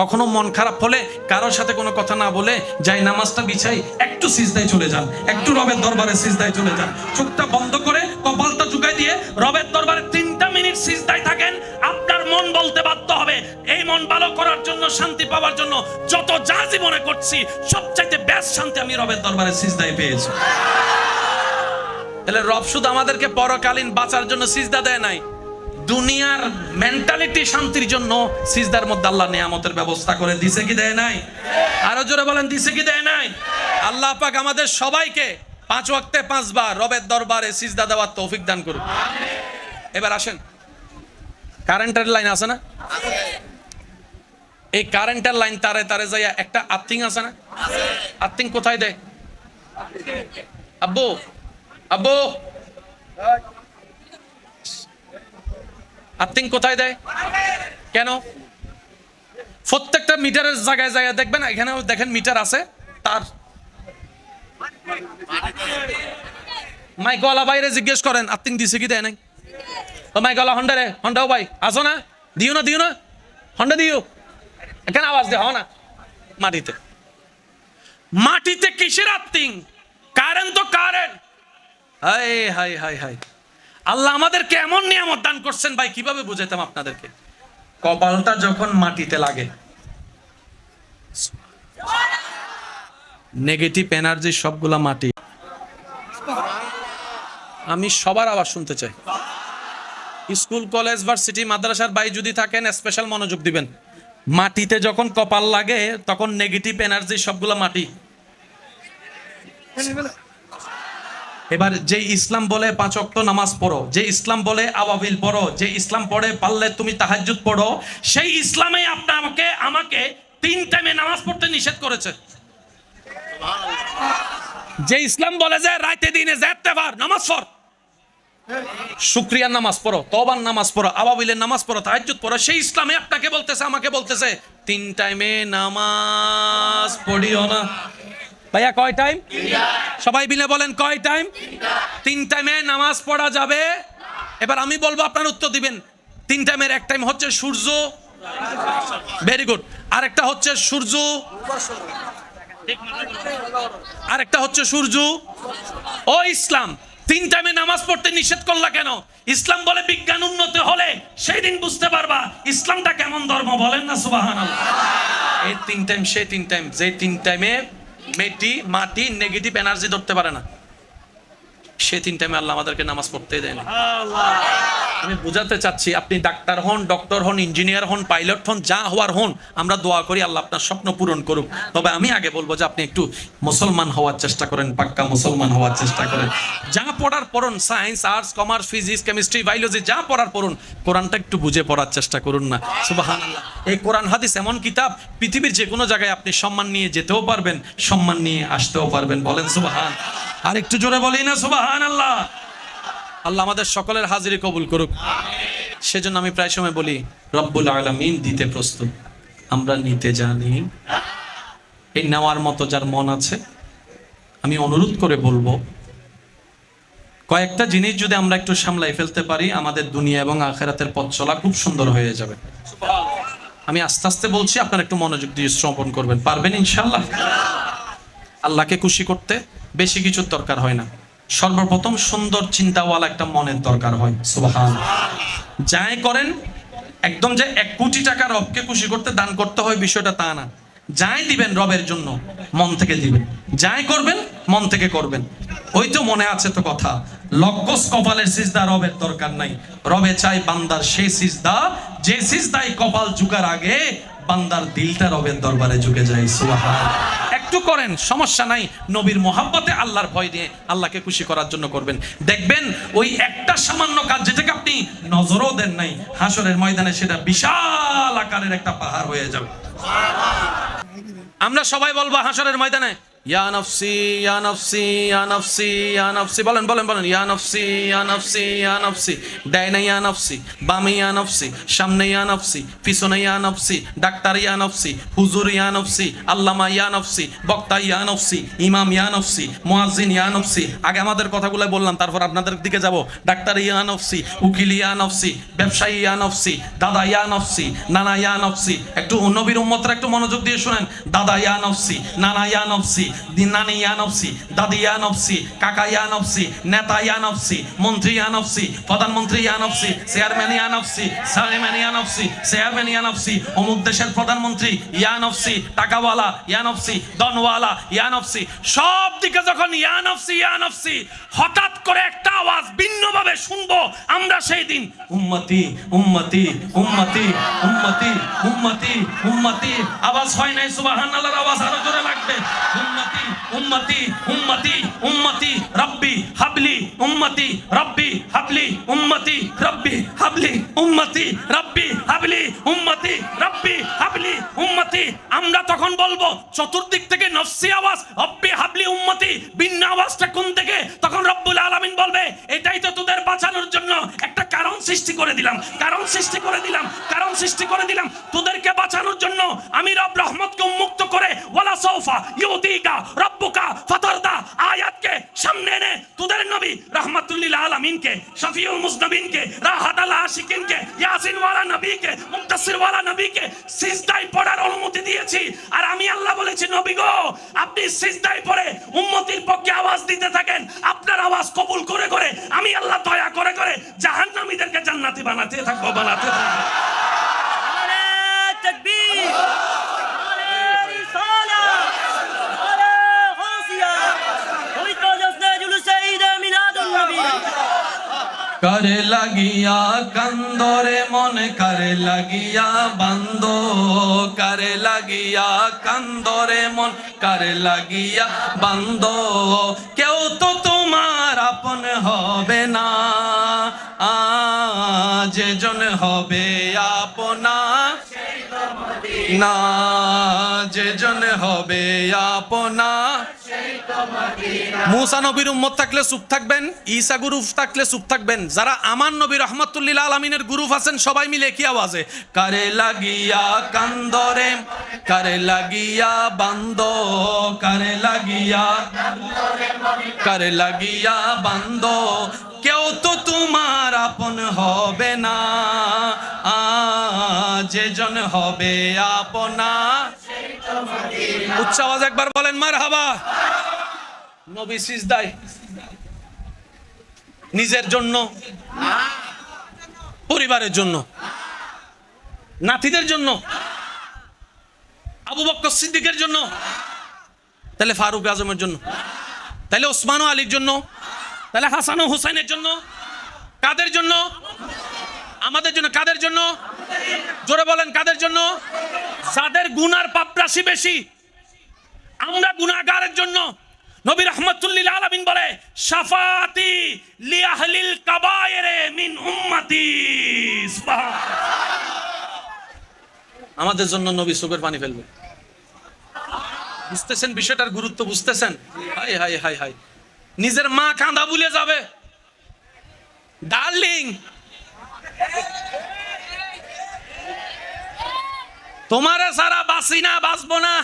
কখনো মন খারাপ হলে কারোর সাথে কোনো কথা না বলে যাই নামাজটা বিছাই, একটু সিজদায় চলে যান, একটু রবের দরবারে সিজদায় চলে যান। চোখটা বন্ধ করে কপালটা ঝুঁকাই দিয়ে রবের দরবারে তিনটা মিনিট সিজদায় থাকেন, আপনার মন বলতে বাধ্য হবে। এই মন ভালো করার জন্য, শান্তি পাওয়ার জন্য যত যা জীবনে করছি, সবচাইতে বেস্ট শান্তি আমি রবের দরবারে সিজদায় পেয়েছি। তাহলে রব শুধু আমাদেরকে পরকালীন বাঁচার জন্য সিজদা দেয় নাই দুনিয়ার মেন্টালিটি শান্তির জন্য সিজদার মধ্যে আল্লাহ নিয়ামতের ব্যবস্থা করে দিছে কি দেয় নাই? আরও জোরে বলেন, দিছে কি দেয় নাই? আল্লাহ পাক আমাদের সবাইকে পাঁচ ওয়াক্তে পাঁচবার রবের দরবারে সিজদা দেওয়ার তৌফিক দান করুন এবার আসেন। কারেন্টের লাইন আছে না? এই কারেন্টের লাইন তারে তারে যাইয়া একটা আর্থিং আছে না? আর্থিং কোথায় দেয়? আব্বু আব্বু। আর্থিং কোথায় দেয়? কেন? প্রত্যেকটা মিটারের জায়গায় জায়গায় দেখবেন, এখানেও দেখেন মিটার আছে, তার। মাই গলা বাইরে জিজ্ঞেস করেন আর্থিং দিছে কি দেয় নাই? ও মাইকওয়ালা, হন্ডা রে, হন্ডাও ভাই, আসো না, দিও না দিও না, হন্ডা দিও। এখানে আওয়াজ দেওয়া না, মাটিতে। মাটিতে কিসের আর্থিং কারেন্ট তো current. High high high high আল্লাহ আমাদেরকে এমন নিয়ামত দান করছেন, ভাই, কীভাবে বুঝাইতাম আপনাদেরকে? কপালটা যখন মাটিতে লাগে। নেগেটিভ এনার্জি সবগুলা মাটি। আমি সবার আওয়াজ শুনতে চাই। স্কুল, কলেজ, ভার্সিটি, মাদ্রাসার ভাই যদি থাকেন স্পেশাল মনোযোগ দিবেন। মাটিতে যখন কপাল লাগে, তখন নেগেটিভ এনার্জি সবগুলা মাটি। এবার যে ইসলাম বলে পাঁচ অক্ত নামাজ পড়ো, যে ইসলাম বলে আওয়াবিল পড়ো, যে ইসলাম পড়ে পারলে তুমি তাহাজ্জুদ পড়ো, সেই ইসলামে আপনাকে আমাকে তিন টাইমে নামাজ পড়তে নিষেধ করেছে। যে ইসলাম বলে যে রাইতে দিনে যেতে পার নামাজ পড়। শুক্রিয়ার নামাজ পড়ো তবার নামাজ পড়ো আবাবিলের নামাজ পড়ো, তাহাজ্জুদ পড়ো, সেই ইসলামে আপনাকে বলতেছে, আমাকে বলতেছে, তিন টাইমে নামাজ পড়িও না। ভাইয়া কয় টাইম সবাই মিলে বলেন কয় টাইম তিন টাইমে নামাজ পড়া যাবে। এবার আমি বলব আপনার উত্তর দিবেন। তিন টাইমের এক টাইম হচ্ছে সূর্য। ভেরি গুড আরেকটা হচ্ছে সূর্য। আরেকটা হচ্ছে সূর্য। ও ইসলাম তিন টাইমে নামাজ পড়তে নিষেধ করলা কেন? ইসলাম বলে বিজ্ঞান উন্নত হলে সেই দিন বুঝতে পারবা ইসলামটা কেমন ধর্ম বলেন না সুবাহান এই তিন টাইম সেই তিন টাইম যে তিন টাইমে মেটি, মাটি নেগেটিভ এনার্জি ধরতে পারে না। সে তিন টাইমে আল্লাহ আমাদেরকে নামাজ পড়তে দেয় না আমি বুঝাতে চাচ্ছি, আপনি ডাক্তার হন, ডক্টর হন, ইঞ্জিনিয়ার হন, পাইলট হন, যা হওয়ার হন, আমরা দোয়া করি আল্লাহ আপনার স্বপ্ন পূরণ করুক। তবে আমি আগে বলব যে আপনি একটু মুসলমান হওয়ার চেষ্টা করেন, পাক্কা মুসলমান হওয়ার চেষ্টা করেন। যা পড়ার পড়ুন, science, arts, commerce, physics, chemistry, biology, যা পড়ার পড়ুন, কোরআনটা একটু বুঝে পড়ার চেষ্টা করুন না। সুবাহান এই কোরআন, হাদিস এমন কিতাব, পৃথিবীর যে কোনো জায়গায় আপনি সম্মান নিয়ে যেতেও পারবেন, সম্মান নিয়ে আসতেও পারবেন। বলেন সুবাহান। আর একটু জোরে বলি না সুবাহান আল্লাহ আল্লাহ আমাদের সকলের হাজিরি কবুল করুক। সেজন্য আমি প্রায় সময় বলি, রব্বুল আলমিন দিতে প্রস্তুত। আমরা নিতে জানি। এই নেওয়ার মতো যার মন আছে, আমি অনুরোধ করে বলব, কয়েকটা জিনিস যদি আমরা একটু সামলাই ফেলতে পারি, আমাদের দুনিয়া এবং আখেরাতের পথ চলা খুব সুন্দর হয়ে যাবে। আমি আস্তে আস্তে বলছি, আপনারা একটু মনোযোগ দিয়ে শ্রবণ করবেন। পারবেন ইনশাল্লাহ আল্লাহকে খুশি করতে বেশি কিছুর দরকার হয় না। সর্বপ্রথম সুন্দর চিন্তাওয়ালা একটা মনের দরকার হয়, সুবাহান। যাই করেন, একদম যে এক কোটি টাকা রবকে খুশি করতে দান করতে হয় বিষয়টা তা না। যাই দিবেন রবের জন্য, মন থেকে দিবেন। যাই করবেন, মন থেকে করবেন। ওই তো মনে আছে তো কথা, লক্কস কপালের সিজদা রবের দরকার নাই। রবে চাই বান্দার সেই সিজদা, যে সিজদাই কপাল ঝুকার আগে বান্দার দিলটা রবের দরবারে ঝুঁকে যায়, সুবাহান। একটু করেন, সমস্যা নাই। নবীর মোহাব্বতে আল্লাহর ভয় দিয়ে আল্লাহকে খুশি করার জন্য করবেন। দেখবেন, ওই একটা সামান্য কাজ যেটাকে আপনি নজরও দেন নাই, হাসরের ময়দানে সেটা বিশাল আকারের একটা পাহাড় হয়ে যাবে। আমরা সবাই বলব হাসরের ময়দানে ইয়া নফসি ইয়া নফসি ইয়া নফসি ইয়া নফসি বলেন বলেন বলেন ইয়া নফসি ইয়া নফসি ইয়া নফসি ডাইনে ইয়া নফসি বামে ইয়া নফসি সামনে ইয়া নফসি পিছনে ইয়া নফসি ডাক্তার ইয়া নফসি হুজুর ইয়া নফসি আল্লামা ইয়া নফসি বক্তা ইয়া নফসি ইমাম ইয়া নফসি মুয়াজ্জিন ইয়া নফসি আগে আমাদের কথাগুলো বললাম তারপর আপনাদের দিকে যাব ডাক্তার ইয়া নফসি উকিল ইয়া নফসি ব্যবসায়ী ইয়া নফসি দাদা ইয়া নফসি নানা ইয়া নফসি একটু নবীর উম্মতরা একটু মনোযোগ দিয়ে শুনেন দাদা ইয়া নফসি নানা ইয়া নফসি দি- নানি ইয়া নফসি দাদি ইয়া নফসি কাকা ইয়া নফসি নেতা ইয়া নফসি মন্ত্রী ইয়া নফসি প্রধানমন্ত্রী ইয়া নফসি চেয়ারম্যান ইয়া নফসি চেয়ারম্যান ইয়া নফসি চেয়ারম্যান ইয়া নফসি অমুক দেশের প্রধানমন্ত্রী ইয়া নফসি টাকাওয়ালা ইয়া নফসি দনওয়ালা ইয়া নফসি সব দিকে যখন ইয়া নফসি ইয়া নফসি হঠাৎ করে একটা আওয়াজ ভিন্নভাবে শুনব আমরা সেই দিন। উম্মতি উম্মতি উম্মতি উম্মতি উম্মতি উম্মতি। আওয়াজ হয় নাই, সুবহানাল্লাহর আওয়াজ আরও জোরে লাগবে। উম্মতি উম্মতি উম্মতি উম্মতি, রব্বি হাবলি, উম্মতি, রব্বি হাবলি, উম্মতি, রব্বি হাবলি, উম্মতি, রব্বি হাবলি, উম্মতি, রব্বি হাবলি, উম্মতি। আমরা তখন বলব, চতুর্দিক থেকে নফসি আওয়াজ, রব্বি হাবলি, উম্মতি, ভিন্ন আওয়াজটা কোন থেকে তখন রব্বুল আলামিন বলবে, এটাই তো তোদের বাঁচানোর জন্য একটা কারণ সৃষ্টি করে দিলাম, কারণ সৃষ্টি করে দিলাম, কারণ সৃষ্টি করে দিলাম। তোদেরকে বাঁচানোর জন্য আমি রব রহমতকে উন্মুক্ত করে ওয়ালা সৌফা ইউতিকা রব্বুকা ফাতারদা আয়াতকে সামনে এনে তোদের নবী রহমাতুল্লিল আলামিনকে, শফিউল মুজনবিনকে, রাহাত আল আশিকিনকে, ইয়াসিন ওয়ালা নবীকে মুক্তাসির ওয়ালা নবীকে সিজদায় পড়ার অনুমতি দিয়েছি। আর আমি আল্লাহ বলেছি, নবী গো, আপনি সিজদায় পড়ে উম্মতির পক্ষে আওয়াজ দিতে থাকেন। আপনার আওয়াজ কবুল করে করে আমি আল্লাহ দয়া করে করে জাহান্নামীদেরকে জান্নাতি বানাতে থাকব বানাতে থাকব। করে লাগিয়া কান্দরে মনে, করে লাগিয়া বান্দ, করে লাগিয়া কান্দরে মন, করে লাগিয়া বান্দ। কেউ তো তোমার আপন হবে না আজ জন হবে আপনা। না যেজন হবে আপনা। মুসা নবীর উম্মত থাকলে চুপ থাকবেন, ঈসা গুরুফ থাকলে চুপ থাকবেন। যারা আমার নবী রহমতুল্লিল আলমিনের গুরুফ আছেন, সবাই মিলে কি আওয়াজে, কারে লাগিয়া কান্দরে, কারে লাগিয়া বান্দ, কারে লাগিয়া কারে লাগিয়া বান্দ, কেউ তো তোমার আপন হবে না যেজন হবে আপনা। উচ্চ আওয়াজ একবার বলেন মার হাবা নবী নিজের জন্য, পরিবারের জন্য, নাতিদের জন্য, আবু বক্কর সিদ্দিকের জন্য, তাহলে ফারুক আজমের জন্য, তাহলে ওসমান আলীর জন্য, তাহলে হাসান হুসাইনের জন্য, কাদের জন্য? আমাদের জন্য কাদের জন্য? জোরে বলেন, কাদের জন্য? যাদের গুনার পাপরাশি বেশি, আমরা গুনাহগারের জন্য নবী রহমতুল্লিল আলামিন বলে শাফাতি লিয়াহলিল মিন উম্মতি। আমাদের জন্য নবী চোখের পানি ফেলবে। বুঝতেছেন বিষয়টার গুরুত্ব, বুঝতেছেন? হাই হাই হাই হাই। নিজের মা কাঁদা ভুলে যাবে। ডার্লিং! তোমারে সারা বাসি না, বাঁচবো না।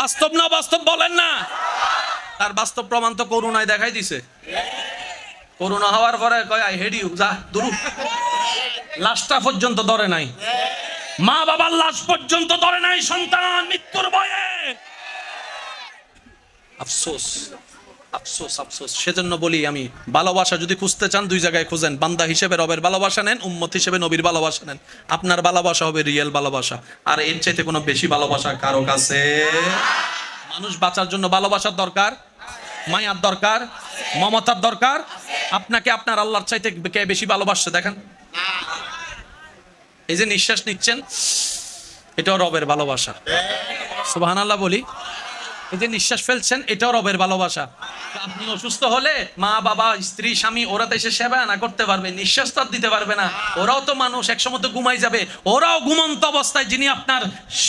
বাস্তব না বাস্তব বলেন না। তার বাস্তব প্রমাণ তো করুণায় দেখাই দিছে। করুণা হওয়ার পরে কয় আই ইউ যা, দুরু। লাশটা পর্যন্ত ধরে নাই। মা বাবার লাশ পর্যন্ত ধরে নাই, সন্তান মৃত্যুর ভয়ে। আফসোস। আফসোস আফসোস। সেজন্য বলি আমি, ভালোবাসা যদি খুঁজতে চান, দুই জায়গায় খুঁজেন। বান্দা হিসেবে রবের ভালোবাসা নেন, উম্মত হিসেবে নবীর ভালোবাসা নেন। আপনার ভালোবাসা হবে রিয়েল ভালোবাসা। আর এর চাইতে কোনো বেশি ভালোবাসা কারও কাছে? মানুষ বাঁচার জন্য ভালোবাসার দরকার? মায়ার দরকার? মমতার দরকার? আপনাকে আপনার আল্লাহর চাইতে কে বেশি ভালোবাসছে, দেখেন। এই যে নিঃশ্বাস নিচ্ছেন, এটাও রবের ভালোবাসা। সুবহানাল্লাহ বলি এই যে নিঃশ্বাস ফেলছেন, এটাও রবের ভালোবাসা। আপনি অসুস্থ হলে মা, বাবা, স্ত্রী, স্বামী, ওরা তো এসে সেবা না করতে পারবে, নিঃশ্বাস তো দিতে পারবে না। ওরাও তো মানুষ, একসময় তো ঘুমাই যাবে। ওরাও ঘুমন্ত অবস্থায় যিনি আপনার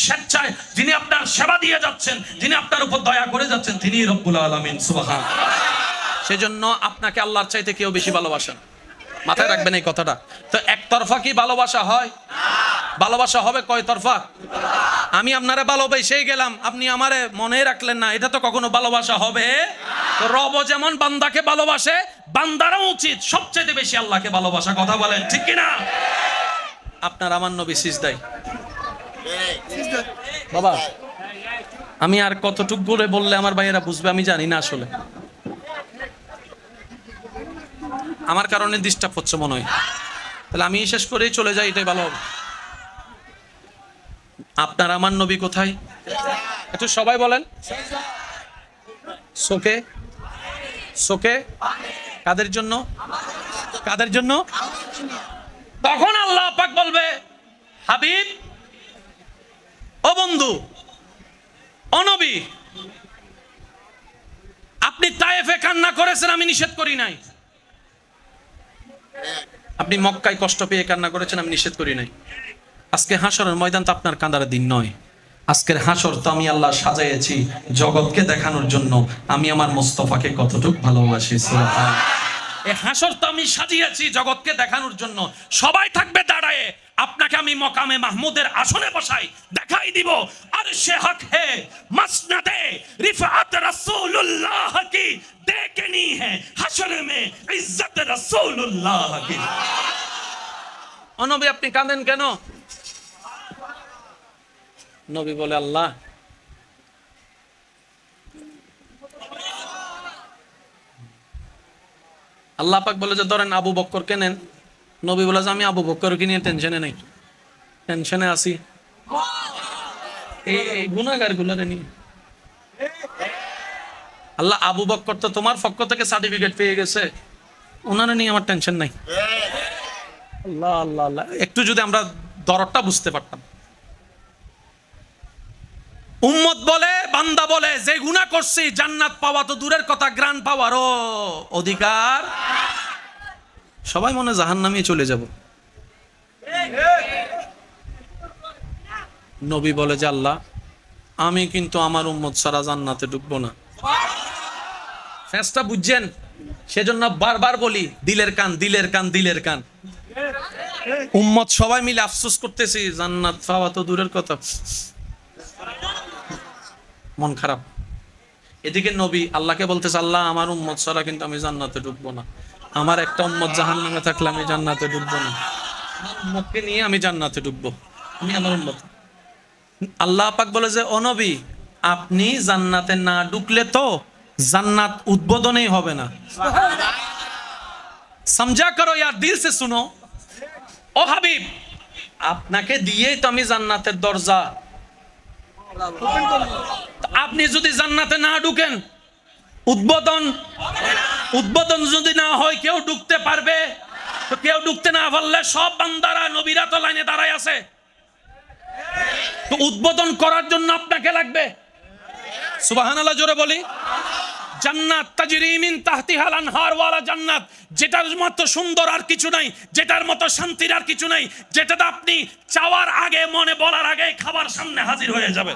স্বেচ্ছায়, যিনি আপনার সেবা দিয়ে যাচ্ছেন, যিনি আপনার উপর দয়া করে যাচ্ছেন তিনি রব্বুল আলমিন, সুবাহান। সেজন্য আপনাকে আল্লাহর চাইতে কেউ বেশি ভালোবাসেন মাথায় রাখবেন এই কথাটা। তো একতরফা কি ভালোবাসা হয়? ভালোবাসা হবে কয় তরফা? আমি আপনারে ভালোবেসেই গেলাম আপনি আমারে মনে রাখলেন না এটা তো কখনো ভালোবাসা হবে? তো রব যেমন বান্দাকে ভালোবাসে বান্দারও উচিত সবচেয়ে বেশি আল্লাহকে ভালোবাসা কথা বলেন ঠিক কি না আপনার আমার নবী সিজদাই বাবা আমি আর কতটুক করে বললে আমার ভাইয়েরা বুঝবে আমি জানি না আসলে। আমার কারণে ডিস্টার্ব হচ্ছে মনে হয়। তাহলে আমি শেষ করেই চলে যাই, এটাই ভালো আপনার আমার নবী কোথায়? একটু সবাই বলেন। সোকে সোকে কাদের জন্য? কাদের জন্য? তখন আল্লাহ পাক বলবে, হাবিব, ও বন্ধু অনবী আপনি তায়েফে কান্না করেছেন, আমি নিষেধ করি নাই। আপনি মক্কায় কষ্ট পেয়ে কান্না করেছেন, আমি নিষেধ করি নাই। আজকে হাসরের ময়দান তো আপনার কান্দার দিন নয়। আজকের হাসর তো আমি আল্লাহ সাজাইছি জগৎকে দেখানোর জন্য। আমি আমার মোস্তফাকে কতটুক ভালোবাসি। এই হাসর তো আমি সাজিয়েছি জগৎকে দেখানোর জন্য। সবাই থাকবে দাঁড়ায়। আপনাকে আমি মকামে মাহমুদের আসনে বসাই দেখাই দিব। আর সে হক হে মসনদে রিফাত রাসূলুল্লাহ কি দেখে নি है হাসর মে ইজ্জত রাসূলুল্লাহ কি। অনবী আপনি কাঁদেন কেন? নবী বলে আল্লাহ আল্লাহ পাক বলে যে, ধরেন আবু বক্কর কেনেন নবী বলে যে, আমি আবু বক্করকে নিয়ে টেনশনে নেই। টেনশনে এই গুণাগার গুলারে নিয়ে। আল্লাহ আবু বক্কর তো তোমার পক্ষ থেকে সার্টিফিকেট পেয়ে গেছে। ওনারা নিয়ে আমার টেনশন নাই। আল্লাহ আল্লাহ আল্লাহ। একটু যদি আমরা দরদটা বুঝতে পারতাম। উম্মত বলে বান্দা বলে, যে গুনাহ করছি, জান্নাত পাওয়া তো দূরের কথা গ্রান পাওয়ারও অধিকার? সবাই মনে জাহান নামিয়ে চলে যাব। নবী বলে যে, আল্লাহ, আমি কিন্তু আমার উম্মত সারা জান্নাতে ঢুকবো না। ফেসটা বুঝছেন? সেজন্য বারবার বলি, দিলের কান দিলের কান দিলের কান। উম্মত সবাই মিলে আফসোস করতেছি, জান্নাত পাওয়া তো দূরের কথা। মন খারাপ। এদিকে নবী আল্লাহকে বলতেছে, আল্লাহ, আমার উম্মত ছাড়া কিন্তু আমি জান্নাতে ঢুকবো না। আমার একটা উম্মত জাহান নামে থাকলে আমি জান্নাতে ঢুকবো না। আমার উম্মতকে নিয়ে আমি জান্নাতে ঢুকবো আমি আমার উম্মত। আল্লাহ পাক বলে যে, ও নবী, আপনি জান্নাতে না ঢুকলে তো জান্নাত উদ্বোধনই হবে না। সমঝা করো, ইয়ার দিল সে শুনো। ও হাবিব, আপনাকে দিয়েই তো আমি জান্নাতের দরজা আপনি যদি জান্নাতে না ঢুকেন, উদ্বোধন উদ্বোধন যদি না হয়, কেউ ঢুকতে পারবে? কেউ ঢুকতে না পারলে সব বান্দারা নবীরা তো লাইনে দাঁড়ায় আছে। তো উদ্বোধন করার জন্য আপনাকে লাগবে? সুবাহান আল্লাহ জোরে বলি। জান্নাত তাজরি মিন তাহতিহাল আনহার ওয়ালা জান্নাত, যেটার মতো সুন্দর আর কিছু নাই, যেটার মতো শান্তির আর কিছু নাই, যেটাতে আপনি চাওয়ার আগে, মনে বলার আগে খাবার সামনে হাজির হয়ে যাবে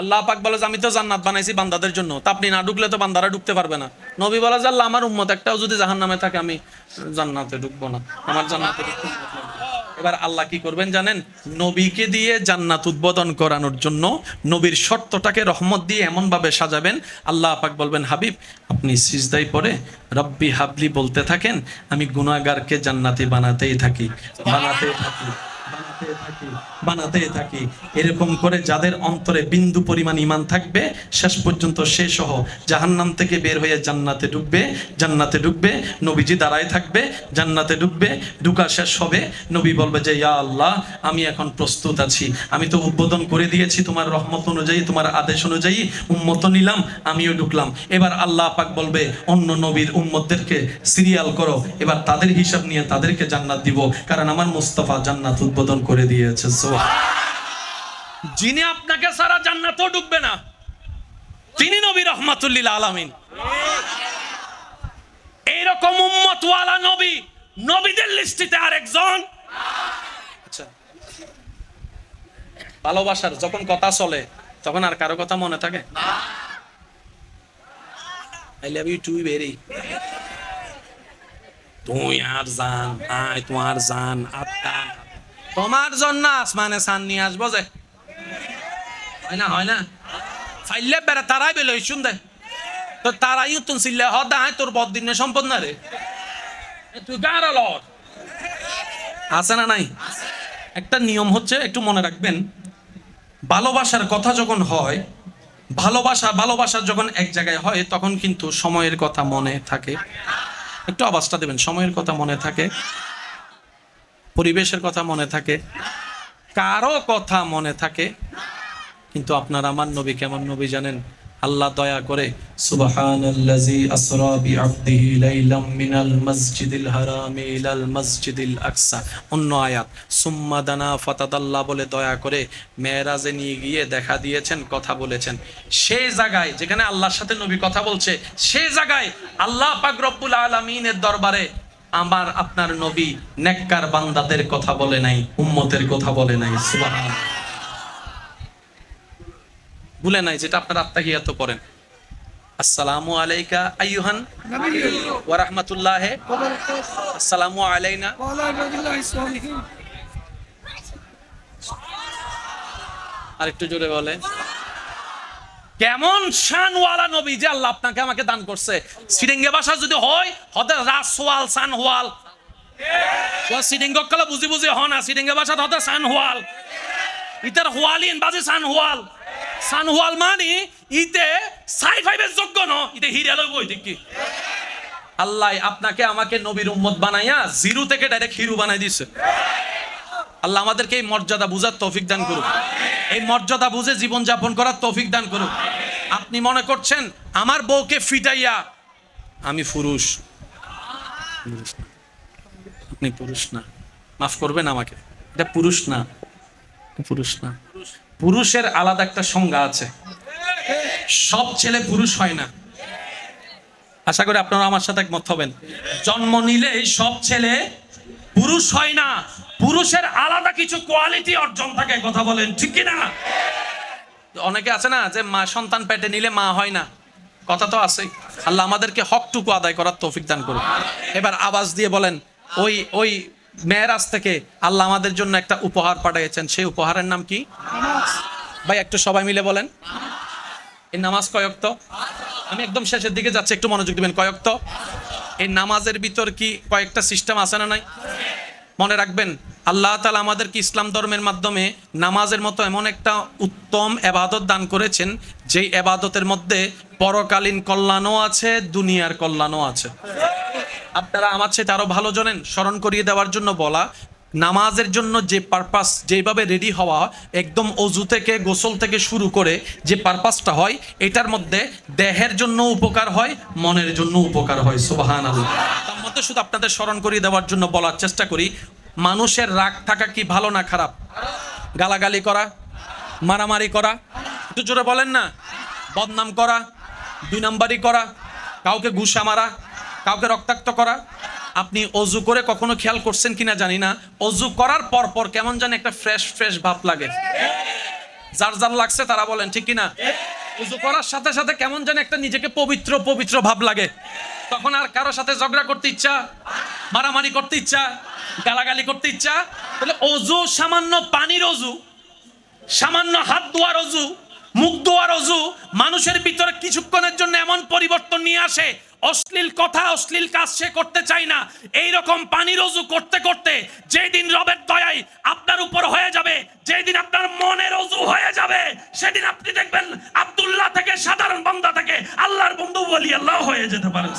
আল্লাহ পাক বলে যে, আমি তো জান্নাত বানাইছি বান্দাদের জন্য, তা আপনি না ঢুকলে তো বান্দারা ঢুকতে পারবে না নবী বলে যে, আল্লাহ, আমার উম্মত একটাও যদি জাহান্নামে থাকে, আমি জান্নাতে ঢুকবো না, আমার জান্নাতে না। এবার আল্লাহ কি করবেন জানেন? নবীকে দিয়ে জান্নাত উদ্বোধন করানোর জন্য নবীর শর্তটাকে রহমত দিয়ে এমন ভাবে সাজাবেন। আল্লাহ পাক বলবেন, হাবিব, আপনি সিজদাই পরে রব্বি হাবলি বলতে থাকেন, আমি গুনাগারকে জান্নাতি বানাতেই থাকি বানাতেই থাকি। বানাতে থাকি এরকম করে যাদের অন্তরে বিন্দু পরিমাণ ইমান থাকবে, শেষ পর্যন্ত সে সহ জাহান্নাম থেকে বের হয়ে জান্নাতে ঢুকবে জান্নাতে ঢুকবে, নবীজি দাঁড়ায় থাকবে, জান্নাতে ঢুকবে, ঢুকা শেষ হবে। নবী বলবে যে, ইয়া আল্লাহ, আমি এখন প্রস্তুত আছি। আমি তো উদ্বোধন করে দিয়েছি তোমার রহমত অনুযায়ী, তোমার আদেশ অনুযায়ী, উম্মত নিলাম, আমিও ঢুকলাম। এবার আল্লাহ পাক বলবে, অন্য নবীর উম্মতদেরকে সিরিয়াল করো। এবার তাদের হিসাব নিয়ে তাদেরকে জান্নাত দিব। কারণ আমার মুস্তাফা জান্নাত উদ্বোধন করে দিয়েছে যিনি আপনাকে সারা জান্নাতও ঢুকবে না তিনি নবী রহমাতুল্লিল আলামিন। রকম উম্মতওয়ালা নবী নবীদের লিস্টিতে আরেকজন। আচ্ছা। ভালোবাসার যখন কথা চলে তখন আর কারও কথা মনে থাকে? I love you too very তুই আর জান আয় তোমার জান আত্মা। তোমার জন্য আসমানে সান নিয়ে আসব যে। হয় না হয় না? ফাইলে বেড়া তারাই বেলো শুন দে। তো তারাই তুন সিলে হ দায় তোর বদিনে সম্পদ না রে। তুই গার লর আছে না নাই? একটা নিয়ম হচ্ছে, একটু মনে রাখবেন, ভালোবাসার কথা যখন হয়, ভালোবাসা ভালোবাসা যখন এক জায়গায় হয়, তখন কিন্তু সময়ের কথা মনে থাকে। একটু আওয়াজটা দেবেন, সময়ের কথা মনে থাকে। পরিবেশের কথা মনে থাকে, কারও কথা মনে থাকে, কিন্তু আপনার আমার নবী কেমন নবী জানেন? আল্লাহ দয়া করে, সুবহানাল্লাজি আসরা বিআবদিহি অন্য আয়াত, সুম্মা দানা বলে দয়া করে মেয়েরাজে নিয়ে গিয়ে দেখা দিয়েছেন, কথা বলেছেন। সেই জায়গায় যেখানে আল্লাহর সাথে নবী কথা বলছে সেই জায়গায় আল্লাহ পাক রব্বুল আলামিনের দরবারে আমার আপনার নবী নেককার বান্দাদের কথা বলে নাই, উম্মতের কথা বলে নাই ভুলে নাই যেটা আপনার আত্মাহিয়াত করেন। আসসালামু জোরে বলে কেমন শানওয়ালা নবী যে আল্লাহ আপনাকে আমাকে দান করছে। সিরিঙ্গে ভাষা যদি হয়, হতে রাসওয়াল সান হোয়াল সিরিঙ্গ কলা বুঝি বুঝি হ না, সিরিঙ্গে ভাষা হতে সান হোয়াল ইতার হোয়ালিন বাজে সান হোয়াল সান হোয়াল মানে ইতে সাই ফাইভের যোগ্য ন, ইতে হিরে লইব ইতে কি। আল্লাহ আপনাকে আমাকে নবীর উম্মত বানাইয়া জিরো থেকে ডাইরেক্ট হিরু বানাই দিছে। আল্লাহ আমাদেরকে এই মর্যাদা বুঝার তৌফিক দান করুক। এই মর্যাদা বুঝে জীবন যাপন করার তৌফিক দান করুক। আপনি মনে করছেন, আমার বউকে ফিটাইয়া আমি পুরুষ। আপনি পুরুষ না। মাফ করবেন আমাকে। এটা পুরুষ না। পুরুষ না। পুরুষের আলাদা একটা সংজ্ঞা আছে। সব ছেলে পুরুষ হয় না। আশা করি আপনারা আমার সাথে একমত হবেন। জন্ম নিলেই সব ছেলে পুরুষ হয় না। পুরুষের আলাদা কিছু কোয়ালিটি অর্জন থাকে কথা বলেন, ঠিক না অনেকে আছে না, যে মা সন্তান পেটে নিলে মা হয় না। কথা তো আছে আল্লাহ আমাদেরকে হকটুকু আদায় করার তৌফিক দান করুন এবার আওয়াজ দিয়ে বলেন, ওই ওই মেয়ের মেয়েরাজ থেকে আল্লাহ আমাদের জন্য একটা উপহার পাঠিয়েছেন। সেই উপহারের নাম কি? ভাই, একটু সবাই মিলে বলেন। এই নামাজ কয়ক্ত আমি একদম শেষের দিকে যাচ্ছি, একটু মনোযোগ দিবেন কয়ক্ত এই নামাজের ভিতর কি কয়েকটা সিস্টেম আছে না নাই? মনে রাখবেন, আল্লাহ তালা আমাদেরকে ইসলাম ধর্মের মাধ্যমে নামাজের মতো এমন একটা উত্তম এবাদত দান করেছেন, যেই এবাদতের মধ্যে পরকালীন কল্যাণও আছে, দুনিয়ার কল্যাণও আছে। আপনারা আমার চেয়ে আরও ভালো জানেন? স্মরণ করিয়ে দেওয়ার জন্য বলা নামাজের জন্য যে পারপাস যেভাবে রেডি হওয়া একদম অজু থেকে, গোসল থেকে শুরু করে যে পারপাসটা হয়, এটার মধ্যে দেহের জন্য উপকার হয়, মনের জন্য উপকার হয় সুবাহান আল্লাহ তার মধ্যে শুধু আপনাদের স্মরণ করিয়ে দেওয়ার জন্য বলার চেষ্টা করি, মানুষের রাগ থাকা কি ভালো না খারাপ? গালাগালি করা, মারামারি করা, একটু জোরে বলেন না, বদনাম করা, দুই নাম্বারি করা, কাউকে ঘুষা মারা, কাউকে রক্তাক্ত করা আপনি অজু করে কখনো খেয়াল করছেন কিনা জানি না। অজু করার পর পর কেমন জানি একটা ফ্রেশ ফ্রেশ ভাব লাগে। যার যার লাগছে তারা বলেন, ঠিক কিনা? উজু করার সাথে সাথে কেমন জানি একটা নিজেকে পবিত্র পবিত্র ভাব লাগে। তখন আর কারও সাথে ঝগড়া করতে ইচ্ছা, মারামারি করতে ইচ্ছা, গালাগালি করতে ইচ্ছা, তাহলে অজু সামান্য পানির অজু, সামান্য হাত ধোয়ার অজু মুখ ধোয়ার অজু মানুষের ভিতরে কিছুক্ষণের জন্য এমন পরিবর্তন নিয়ে আসে অশ্লীল কথা অশ্লীল কাজ সে করতে চায় না। এই রকম পানির অজু করতে করতে যেদিন রবের দয়ায় আপনার উপর হয়ে যাবে যেদিন আপনার মনের অজু হয়ে যাবে সেদিন আপনি দেখবেন আব্দুল্লাহ থেকে সাধারণ বান্দা থেকে আল্লাহর বন্ধু বলি আল্লাহ হয়ে যেতে পারেন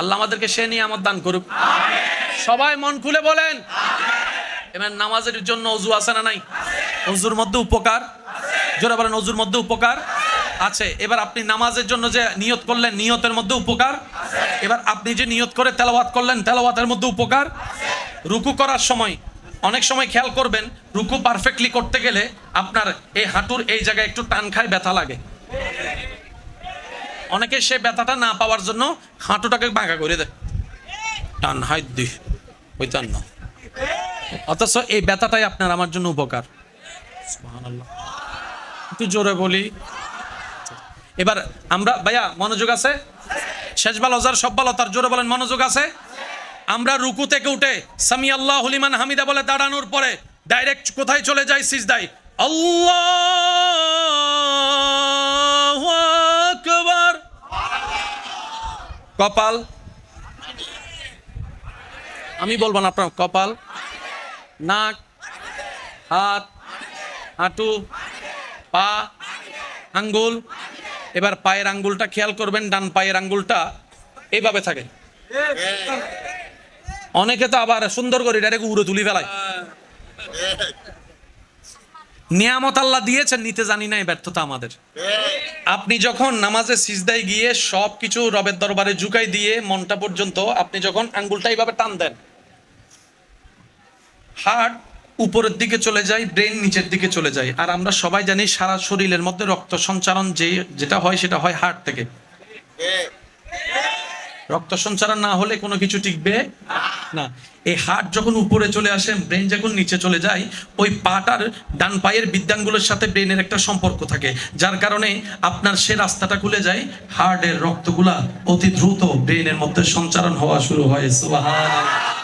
আল্লাহ আমাদেরকে সে নিয়ে আমার দান করুক। সবাই মন খুলে বলেন। এবার নামাজের জন্য অজু আছে না নাই? অজুর মধ্যে উপকার? জোরে বলেন, অজুর মধ্যে উপকার আছে। এবার আপনি নামাজের জন্য যে নিয়ত করলেন, নিয়তের মধ্যে উপকার এবার আপনি যে নিয়ত করে তেলাওয়াত করলেন, তেলাওয়াতের মধ্যে উপকার রুকু করার সময়, অনেক সময় খেয়াল করবেন, রুকু পারফেক্টলি করতে গেলে আপনার এই হাঁটুর এই জায়গায় একটু টান খায় ব্যথা লাগে। অনেকে সে ব্যথাটা না পাওয়ার জন্য হাঁটুটাকে বাঁকা করে দেয়। টান হাই দি ওইটান না। অথচ এই ব্যথাটাই আপনার আমার জন্য উপকার। সুবহানাল্লাহ। একটু জোরে বলি। এবার আমরা, ভাইয়া, মনোযোগ আছে? শেষ বাল হজার সব বাল তার জোরে বলেন, মনোযোগ আছে? আমরা রুকু থেকে উঠে সামি আল্লাহ হলিমান হামিদা বলে দাঁড়ানোর পরে ডাইরেক্ট কোথায় চলে যায় সিজদাই আল্লাহ কপাল। আমি বলব না আপনার কপাল। নাক। হাত। হাঁটু। পা, আঙ্গুল। এবার পায়ের আঙ্গুলটা খেয়াল করবেন, ডান পায়ের আঙ্গুলটা এইভাবে থাকে। অনেকে তো আবার সুন্দর করে ডাইরেক্ট উড়ে তুলি ফেলায়। নিয়ামত আল্লাহ দিয়েছেন, নিতে জানি না ব্যর্থতা আমাদের। আপনি যখন নামাজে সিজদায় গিয়ে সব কিছু রবের দরবারে ঝুঁকাই দিয়ে মনটা পর্যন্ত আপনি যখন আঙ্গুলটা এইভাবে টান দেন, হার্ট উপরের দিকে চলে যায় ব্রেন নিচের দিকে চলে যায়। আর আমরা সবাই জানি সারা শরীরের মধ্যে রক্ত সঞ্চারণ যে যেটা হয় সেটা হয় হার্ট থেকে। রক্ত সঞ্চালন না হলে কোনো কিছু টিকবে না। এই হার্ট যখন উপরে চলে আসে ব্রেন যখন নিচে চলে যায়, ওই পাটার ডান পায়ের বিদ্যাঙ্গুলের সাথে ব্রেনের একটা সম্পর্ক থাকে। যার কারণে আপনার সে রাস্তাটা খুলে যায় হার্টের রক্তগুলা অতি দ্রুত ব্রেনের মধ্যে সঞ্চারণ হওয়া শুরু হয়। সুবহানাল্লাহ।